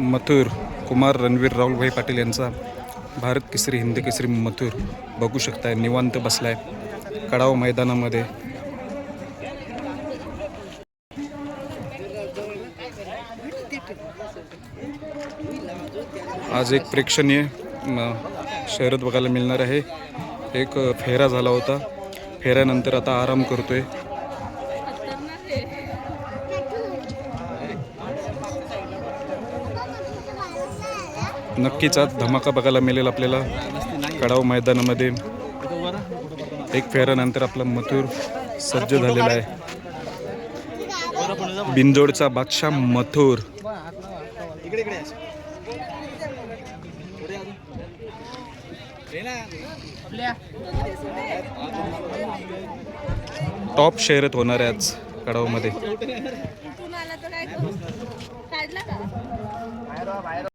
मथुर कुमार रणवीर राहुलभाई पाटील यांचा भारत केसरी हिंद केसरी मथुर. बघू शकताय निवांत बसलाय. कडाव मैदानामध्ये. आज एक प्रेक्षणीय शहरात बघायला मिळणार आहे. एक फेरा झाला होता. फेऱ्यानंतर आता आराम करतोय. नक्कीच आज धमाका बघायला मिळेल आपल्याला. कडाव मैदानामध्ये. एक फेऱ्यानंतर आपला मथुर सज्ज झालेला आहे. बिंजोडचा बादशाह मथुर. टॉप शहरात होणार आहे आज कडावमध्ये.